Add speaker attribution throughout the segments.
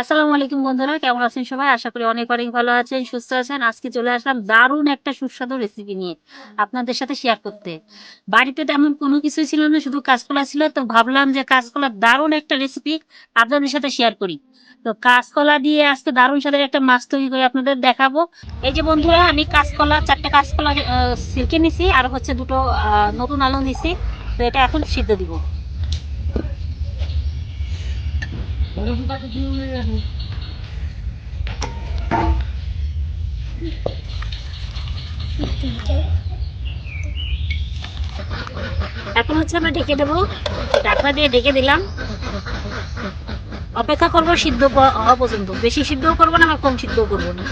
Speaker 1: আসসালামু আলাইকুম বন্ধুরা, কেমন আছেন সবাই? আশা করি অনেক অনেক ভালো আছেন, সুস্থ আছেন। আজকে চলে আসলাম দারুণ একটা সুস্বাদু রেসিপি নিয়ে আপনাদের সাথে শেয়ার করতে। বাড়িতে তেমন কোনো কিছু ছিল না, শুধু কাঁচকলা ছিল। তো ভাবলাম যে কাঁচকলার দারুণ একটা রেসিপি আপনাদের সাথে শেয়ার করি। তো কাঁচকলা দিয়ে আজকে দারুণ সাথে একটা মাছ তৈরি করে আপনাদের দেখাবো। এই যে বন্ধুরা, আমি কাঁচকলা, চারটে কাঁচকলা সিলকে নিছি আর হচ্ছে দুটো নতুন আলু নিছি। তো এটা এখন সিদ্ধ দিব। এখন হচ্ছে আমরা ঢেকে দেবো ঢাকনা দিয়ে ঢেকে দিলাম। অপেক্ষা করব সিদ্ধ হওয়া পর্যন্ত। বেশি সিদ্ধও করব না, আবার কম সিদ্ধও করব না।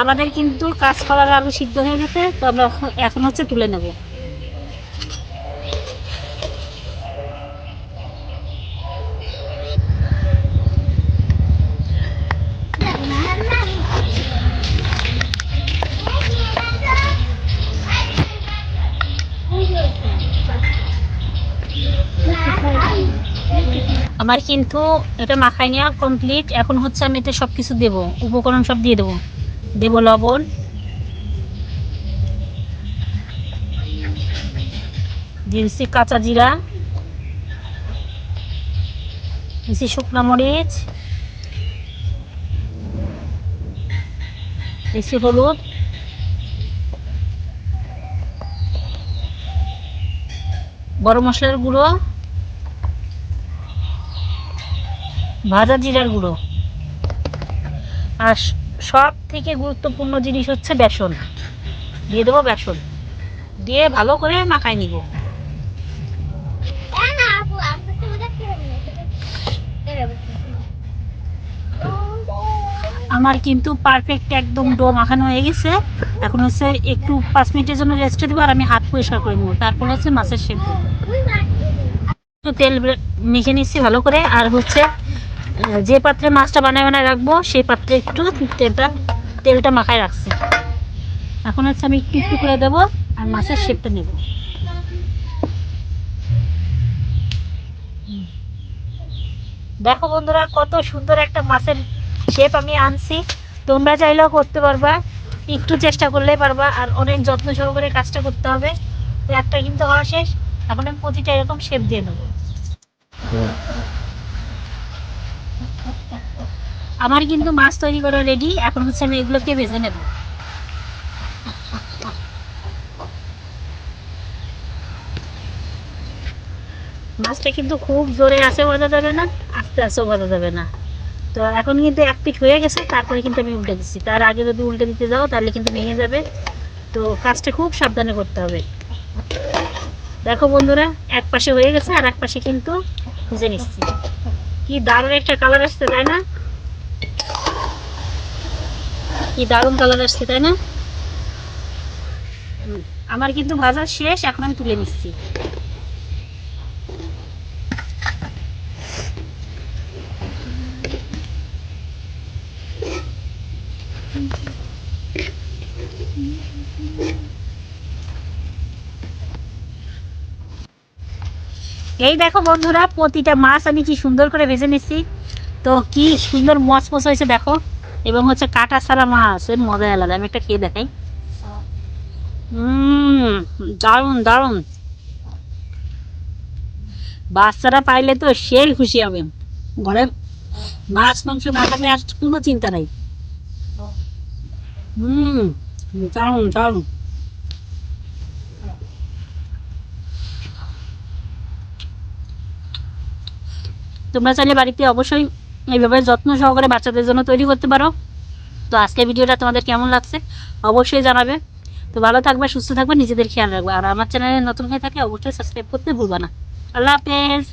Speaker 1: আমাদের কিন্তু কাঁচকলার আলু সিদ্ধ হয়ে গেছে, তো আমরা এখন হচ্ছে তুলে নেব। আমার কিন্তু এটা মাখাই নেওয়া কমপ্লিট এখন হচ্ছে আমি এতে সব কিছু দেবো। উপকরণ সব দিয়ে দেবো। দেবো লবণ। দিয়েছি কাঁচা জিরা। দিয়েছি শুকনো মরিচ। দিয়েছি হলুদ। গরম মশলার গুঁড়ো। ভাজা জিরার গুঁড়ো। আর সব থেকে গুরুত্বপূর্ণ জিনিস হচ্ছে বেসন। দিয়ে দেবো বেসন। দিয়ে ভালো করে মাখাই নিব। আমার কিন্তু পারফেক্ট একদম ডো মাখানো হয়ে গেছে। এখন হচ্ছে একটু পাঁচ মিনিটের জন্য রেস্টে দেবো আর আমি হাত পরিষ্কার করে নেব। তারপর হচ্ছে মাছের সেদ্ধ তেল মেখে নিচ্ছি ভালো করে। আর হচ্ছে যে পাত্রে মাছটা বানায় বানায় রাখব, সেই পাত্রে একটু তেলটা তেলটা মাখায় রাখছি। এখন হচ্ছে আমি একটু একটু করে দেবো আর মাছের শেপটা নেব। দেখো বন্ধুরা, কত সুন্দর একটা মাছের শেপ আমি আনছি। তোমরা চাইলেও করতে পারবা, একটু চেষ্টা করলেই পারবা, আর অনেক যত্ন সহকারে কাজটা করতে হবে। তো একটা কিন্তু হওয়া শেষ, এখন আমি প্রতিটা এরকম শেপ দিয়ে নেব। আমার কিন্তু মাছ তৈরি করা রেডি এখন হচ্ছে আমি এগুলোকে ভেজে নেব। মাছটা কিন্তু খুব জোরে আছে বাজা যাবে না, আস্তে আস্তেও বাজা যাবে না। তো এখন কিন্তু এক পিঠ হয়ে গেছে, তারপরে কিন্তু আমি উল্টে দিচ্ছি। তার আগে যদি উল্টে দিতে যাও, তাহলে কিন্তু ভেঙে যাবে। তো কাজটা খুব সাবধানে করতে হবে। দেখো বন্ধুরা, এক পাশে হয়ে গেছে আর এক পাশে কিন্তু ভেজে নিচ্ছি। কি দারুণ একটা কালার আসছে, তাই না? কি দারুণ কালার আসছে, তাই না? আমার কিন্তু ভাজা শেষ, এখন আমি তুলে নিচ্ছি। এই দেখো বন্ধুরা, প্রতিটা মাছ আমি কি সুন্দর করে ভেজে নিচ্ছি। তো কি সুন্দর মচ মচ হয়েছে, দেখো। এবং হচ্ছে কাটা ছাড়া মাছ, এর মজা আলাদা। আমি একটা খেয়ে দেখাই। হুম দারুণ দারুণ। বাচ্চারা পাইলে তো সেই খুশি হবে। ঘরে মাছ, মাংস না থাকলে আর কোনো চিন্তা নাই। হুম দারুণ। তোমরা চাইলে বাড়িতে অবশ্যই এইভাবে যত্ন সহকারে বাচ্চাদের জন্য তৈরি করতে পারো। তো আজকের ভিডিওটা তোমাদের কেমন লাগছে অবশ্যই জানাবে। তো ভালো থাকবে, সুস্থ থাকবে, নিজেদের খেয়াল রাখবে। আর আমার চ্যানেলে নতুন হয়ে থাকে অবশ্যই সাবস্ক্রাইব করতে ভুলবা না। আল্লাহ হাফেজ।